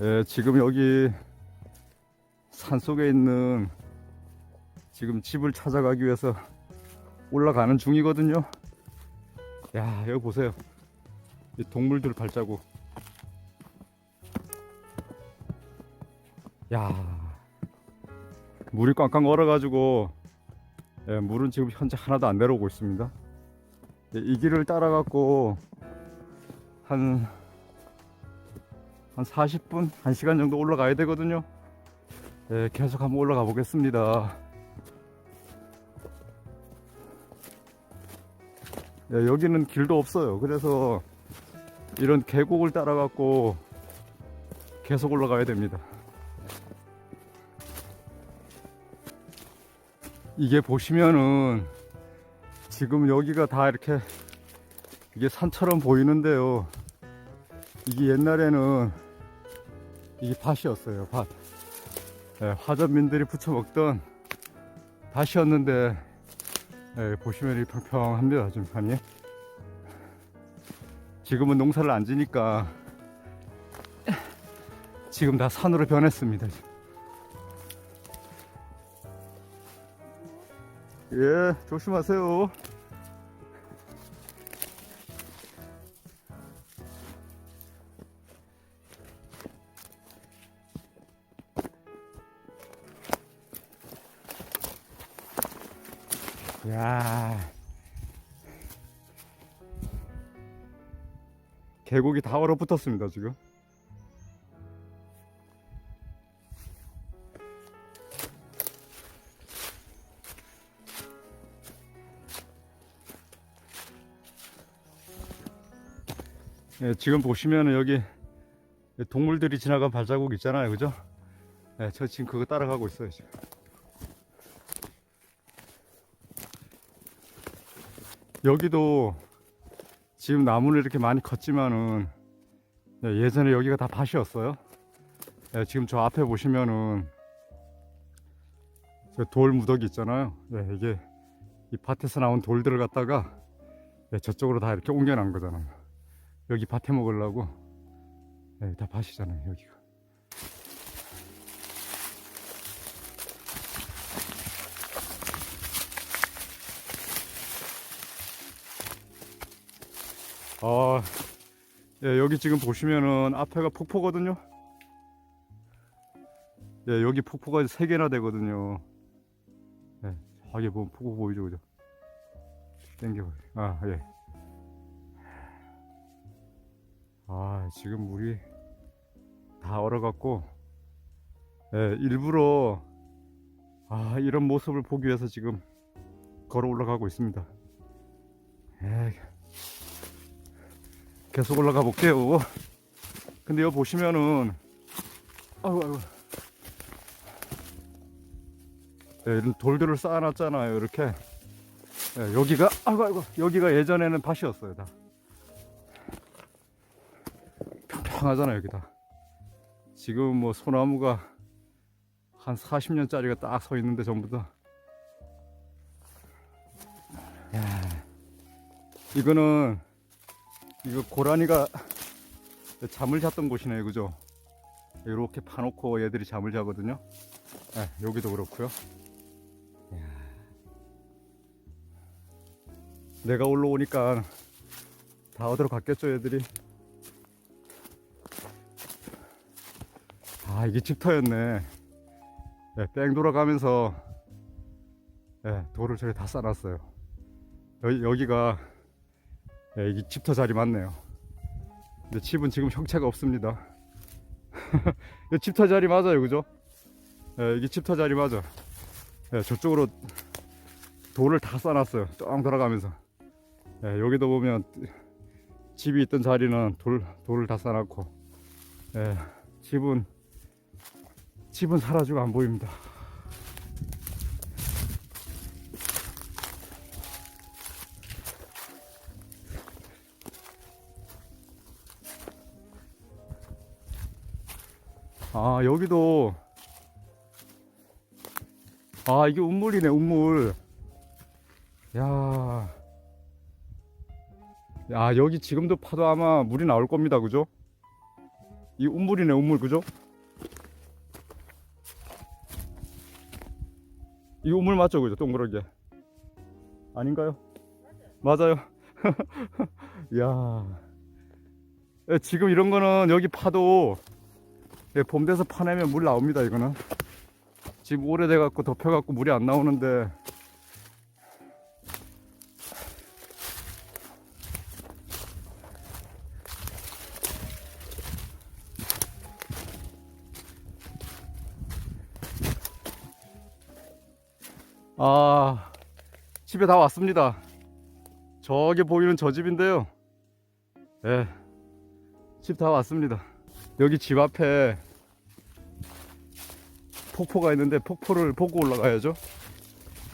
예, 지금 여기 산 속에 있는 지금 집을 찾아가기 위해서 올라가는 중이거든요. 야, 여기 보세요. 이 동물들 발자국. 야, 물이 꽝꽝 얼어가지고 예, 물은 지금 현재 하나도 안 내려오고 있습니다. 예, 이 길을 따라갖고 한, 한 40분, 1시간 정도 올라가야 되거든요. 예, 계속 한번 올라가 보겠습니다. 예, 여기는 길도 없어요. 그래서 이런 계곡을 따라갖고 계속 올라가야 됩니다. 이게 보시면은 지금 여기가 다 이렇게 이게 산처럼 보이는데요. 이게 옛날에는 이게 밭이었어요. 밭. 예, 화전민들이 부쳐 먹던 밭이었는데 예, 보시면 이 평평합니다. 지금 산이. 지금은 농사를 안 지니까 지금 다 산으로 변했습니다. 예, 조심하세요. 계곡이 다 얼어붙었습니다, 지금. 예, 지금 보시면은 여기 동물들이 지나간 발자국 있잖아요, 그죠? 예, 저 지금 그거 따라가고 있어요, 지금. 여기도 지금 나무를 이렇게 많이 컸지만은 예, 예전에 여기가 다 밭이었어요. 예, 지금 저 앞에 보시면은 저돌 무더기 있잖아요. 예, 이게 이 밭에서 나온 돌들을 갖다가 예, 저쪽으로 다 이렇게 옮겨놓은 거잖아요. 여기 밭에 먹으려고 예, 다 밭이잖아요. 여기가. 아, 예, 여기 지금 보시면은 앞에가 폭포거든요. 예, 여기 폭포가 세 개나 되거든요. 예, 저기 보면 폭포 보이죠, 그죠? 땡겨. 아, 예. 아, 지금 물이 다 얼어갖고, 예, 일부러, 아, 이런 모습을 보기 위해서 지금 걸어 올라가고 있습니다. 예. 계속 올라가 볼게요. 근데 여기 보시면은, 아이고, 아이고. 예, 이런 돌들을 쌓아놨잖아요, 이렇게. 예, 여기가, 아이고, 아이고, 여기가 예전에는 밭이었어요, 다. 평평하잖아요, 여기 다. 지금 뭐 소나무가 한 40년짜리가 딱 서 있는데 전부 다. 야, 이거는 이거 고라니가 잠을 잤던 곳이네요, 그죠? 이렇게 파놓고 얘들이 잠을 자거든요. 네, 여기도 그렇고요. 내가 올라오니까 다 어디로 갔겠죠, 얘들이? 아, 이게 집터였네. 네, 뺑 돌아가면서 네, 돌을 저기 다 쌓아놨어요. 여기, 여기가 네, 이게 집터 자리 맞네요. 근데 집은 지금 형체가 없습니다. 이 집터 자리 맞아요, 그죠? 네, 이게 집터 자리 맞아. 네, 저쪽으로 돌을 다 쌓아놨어요. 쭉 돌아가면서. 네, 여기도 보면 집이 있던 자리는 돌, 돌을 다 쌓아놨고, 네, 집은, 집은 사라지고 안 보입니다. 아 여기도. 아 이게 운물이네 운물. 야. 야 여기 지금도 파도 아마 물이 나올 겁니다 그죠? 이 운물이네 운물 그죠? 이 우물 맞죠 그죠? 동그랗게. 아닌가요? 맞아요. 이야. 예, 지금 이런 거는 여기 파도 예, 봄 돼서 파내면 물 나옵니다 이거는. 지금 오래돼 갖고 덮여 갖고 물이 안 나오는데. 아 집에 다 왔습니다. 저기 보이는 저 집인데요. 예, 집 다 왔습니다 여기 집 앞에 폭포가 있는데 폭포를 보고 올라가야죠.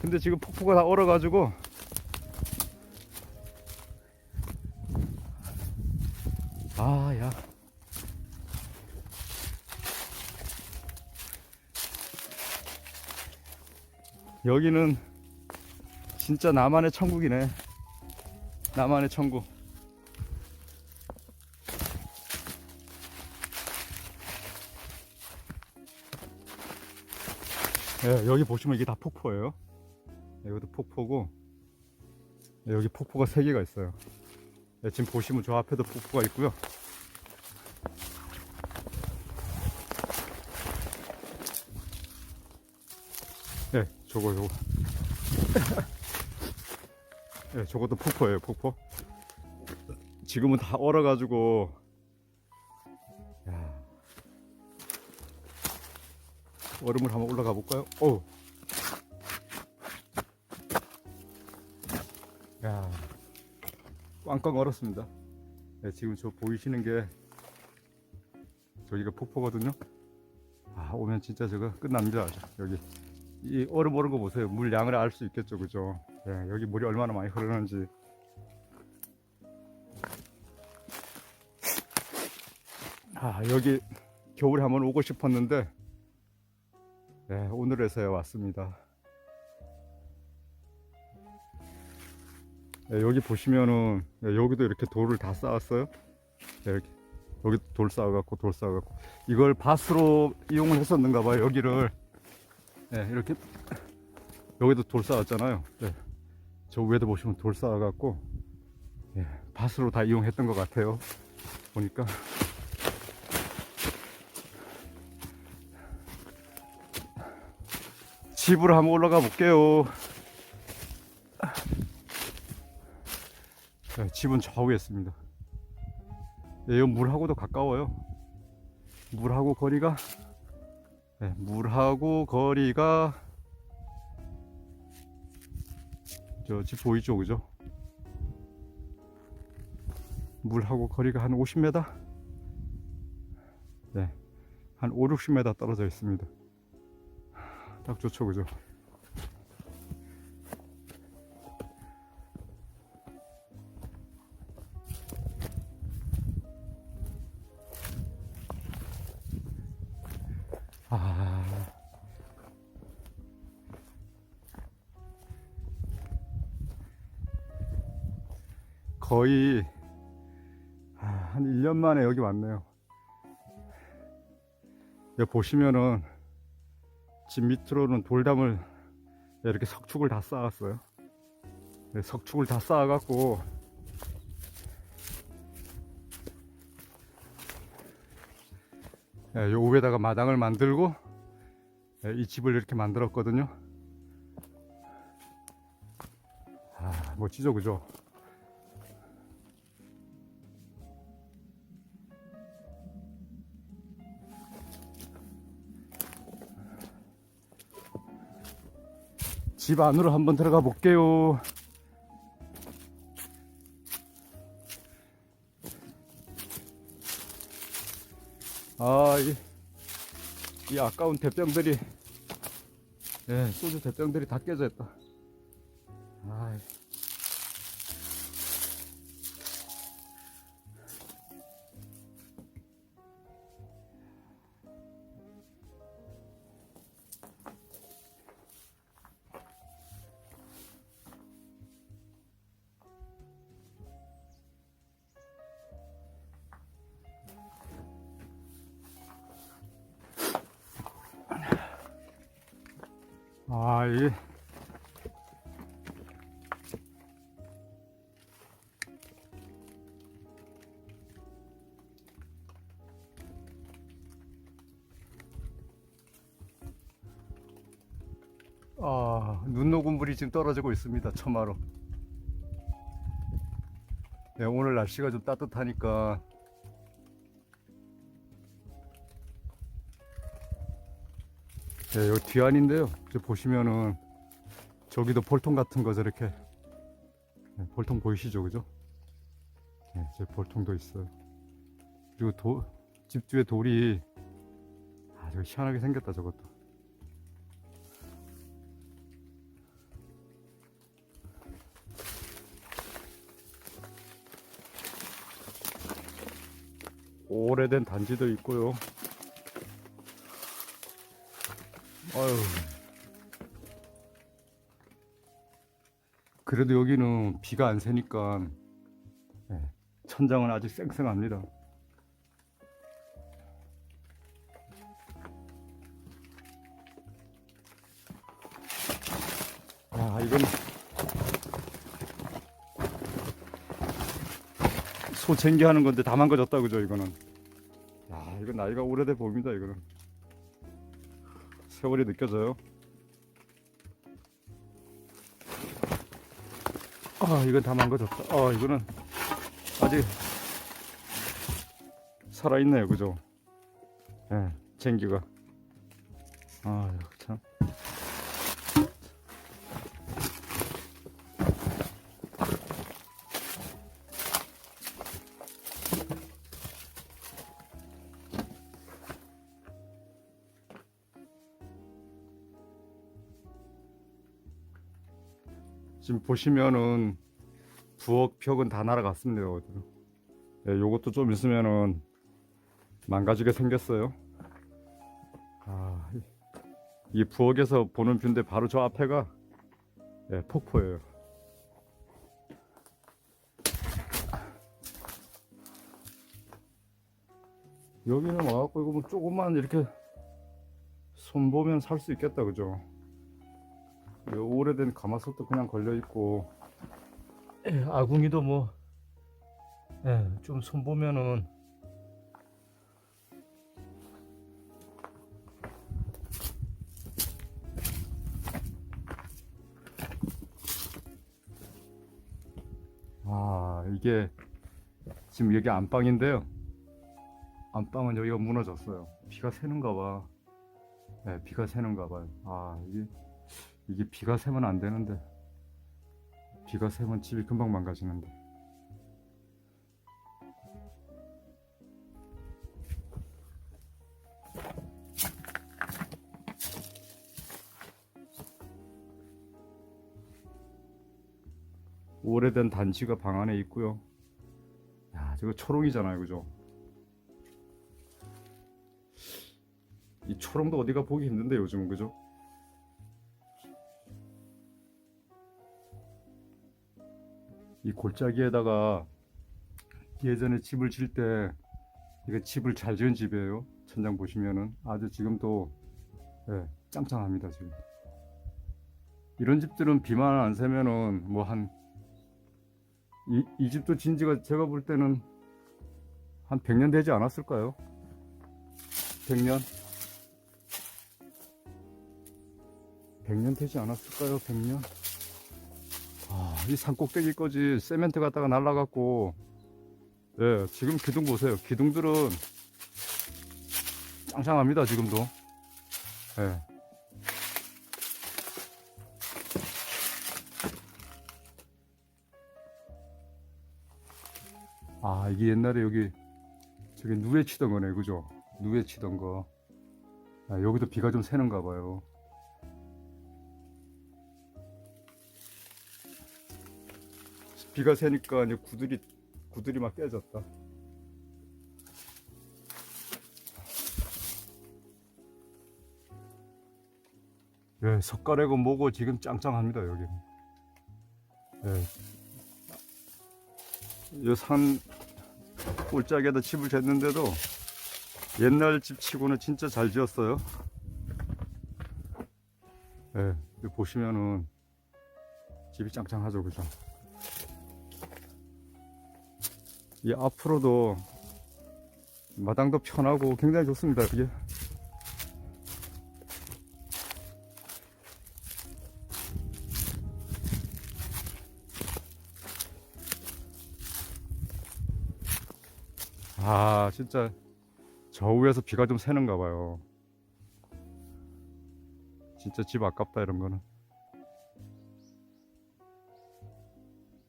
근데 지금 폭포가 다 얼어가지고 아 야. 여기는 진짜 나만의 천국이네. 나만의 천국 예, 여기 보시면 이게 다 폭포예요. 여기도 폭포고 예, 여기 폭포가 세 개가 있어요. 예, 지금 보시면 저 앞에도 폭포가 있고요. 예, 저거 저거. 예, 저것도 폭포예요, 폭포. 지금은 다 얼어가지고 얼음을 한번 올라가 볼까요? 오. 야, 꽝꽝 얼었습니다. 네, 지금 저 보이시는 게 저기가 폭포거든요. 아, 오면 진짜 저거 끝납니다. 여기 이 얼음 얼은 거 보세요. 물 양을 알 수 있겠죠, 그죠? 예, 여기 물이 얼마나 많이 흐르는지. 아, 여기 겨울에 한번 오고 싶었는데 네, 오늘에서야 왔습니다. 네, 여기 보시면은 네, 여기도 이렇게 돌을 다 쌓았어요. 네, 이렇게 여기 돌 쌓아갖고 돌 쌓아갖고 이걸 밭으로 이용을 했었는가 봐요. 여기를 네, 이렇게 여기도 돌 쌓았잖아요. 네, 저 위에도 보시면 돌 쌓아갖고 예, 밭으로 다 이용했던 것 같아요. 보니까 집으로 한번 올라가 볼게요. 네, 집은 좌우에 있습니다. 네, 이 물하고도 가까워요. 물하고 거리가 네, 물하고 거리가 저 집 보이죠, 그죠? 물하고 거리가 한 50m? 네, 한 5, 60m 떨어져 있습니다. 딱 좋죠, 그죠? 아. 거의 아, 한 1년 만에 여기 왔네요. 여기 보시면은 집 밑으로는 돌담을 이렇게 석축을 다 쌓았어요. 네, 석축을 다 쌓아갖고 네, 요 위에다가 마당을 만들고 네, 이 집을 이렇게 만들었거든요. 아, 멋지죠, 그죠? 집 안으로 한번 들어가 볼게요. 아, 이, 이 아까운 대병들이, 예, 소주 대병들이 다 깨져 있다. 아, 아, 이게. 아, 눈 녹은 물이 지금 떨어지고 있습니다. 처마로. 네, 오늘 날씨가 좀 따뜻하니까 네, 여기 뒤안인데요. 보시면은 저기도 볼통 같은 거 저렇게 네, 볼통 보이시죠, 그죠? 네, 제 볼통도 있어요. 그리고 도, 집 뒤에 돌이 아주 희한하게 생겼다 저것도. 오래된 단지도 있고요. 아유. 그래도 여기는 비가 안 새니까 예, 천장은 아주 쌩쌩합니다. 아, 이건 소 챙겨하는 건데 다 망가졌다 그죠 이거는. 야, 이거 나이가 오래돼 보입니다 이거는. 세월이 느껴져요. 아, 이건 다 망가졌다. 아, 이거는 아직 살아있네요, 그죠? 예, 네, 쟁기가. 아, 지금 보시면은 부엌 벽은 다 날아갔습니다. 예, 요것도 좀 있으면은 망가지게 생겼어요. 아, 이- 이 부엌에서 보는 뷰인데 바로 저 앞에가 예, 폭포예요. 여기는 와갖고 이거 뭐 조금만 이렇게 손 보면 살 수 있겠다, 그죠? 이 오래된 가마솥도 그냥 걸려 있고. 예, 아궁이도 뭐좀 손 보면은. 아 이게 지금 여기 안방인데요. 안방은 여기가 무너졌어요. 비가 새는가 봐. 네, 비가 새는가 봐요. 아 이게 이게 비가 새면 안 되는데. 비가 새면 집이 금방 망가지는데. 오래된 단지가 방 안에 있고요. 야 저거 초롱이잖아요 그죠? 이 초롱도 어디가 보기 힘든데 요즘은 그죠 이 골짜기에다가 예전에 집을 질 때 이거 집을 잘 지은 집이에요. 천장 보시면은 아주 지금도 예, 짱짱합니다 지금. 이런 집들은 비만 안 새면은 뭐 한 이, 이 집도 진 지가 제가 볼 때는 한 100년 되지 않았을까요? 100년? 100년 되지 않았을까요? 100년? 아, 이 산 꼭대기 거지. 세멘트 갖다가 날라갖고. 예 지금 기둥 보세요. 기둥들은 짱짱합니다 지금도. 예. 아 이게 옛날에 여기 저기 누에 치던 거네 그죠? 누에 치던 거. 아, 여기도 비가 좀 새는가 봐요 비가 새니까 이제 구들이 구들이 막 깨졌다. 예, 석가래고 뭐고 지금 짱짱합니다 여기. 예. 이산 꼴짝에다 집을 쟀는데도 옛날 집 치고는 진짜 잘 지었어요. 예, 보시면은 집이 짱짱하죠, 그죠? 이 앞으로도 마당도 편하고 굉장히 좋습니다, 그게. 아, 진짜 저 위에서 비가 좀 새는가 봐요. 진짜 집 아깝다 이런 거는.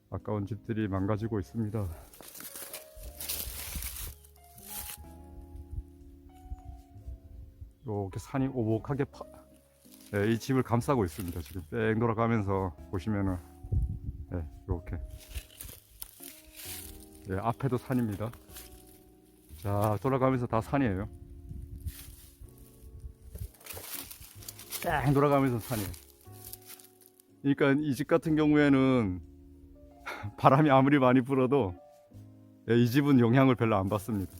아까운 집들이 망가지고 있습니다. 이렇게 산이 오목하게 파, 네, 이 집을 감싸고 있습니다. 지금 뺑 돌아가면서 보시면은 네, 이렇게 네, 앞에도 산입니다. 자 돌아가면서 다 산이에요. 뺑 돌아가면서 산이에요. 그러니까 이 집 같은 경우에는 바람이 아무리 많이 불어도 예, 이 집은 영향을 별로 안 받습니다.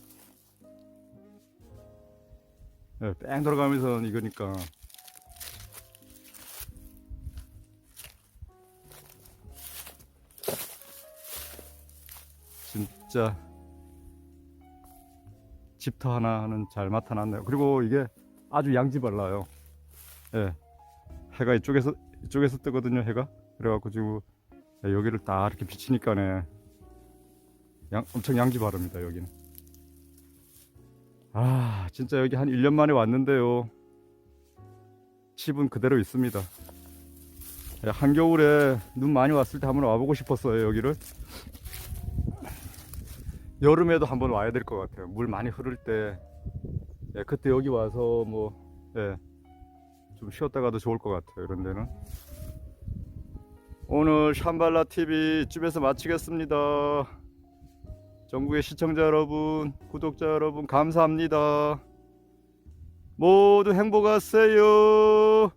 예, 뺑 돌아가면서 이거니까 진짜 집터 하나는 잘 나타났네요. 그리고 이게 아주 양지 발라요. 예, 해가 이쪽에서 이쪽에서 뜨거든요. 해가 그래갖고 지금 예, 여기를 딱 이렇게 비치니까네 양, 엄청 양지 바릅니다. 여기는. 아 진짜 여기 한 1년 만에 왔는데요. 집은 그대로 있습니다. 예, 한겨울에 눈 많이 왔을 때 한번 와보고 싶었어요. 여기를. 여름에도 한번 와야 될 것 같아요. 물 많이 흐를 때 예, 그때 여기 와서 뭐 예, 좀 쉬었다가도 좋을 것 같아요. 이런 데는. 오늘 샴발라 TV 집에서 마치겠습니다. 전국의 시청자 여러분, 구독자 여러분 감사합니다. 모두 행복하세요.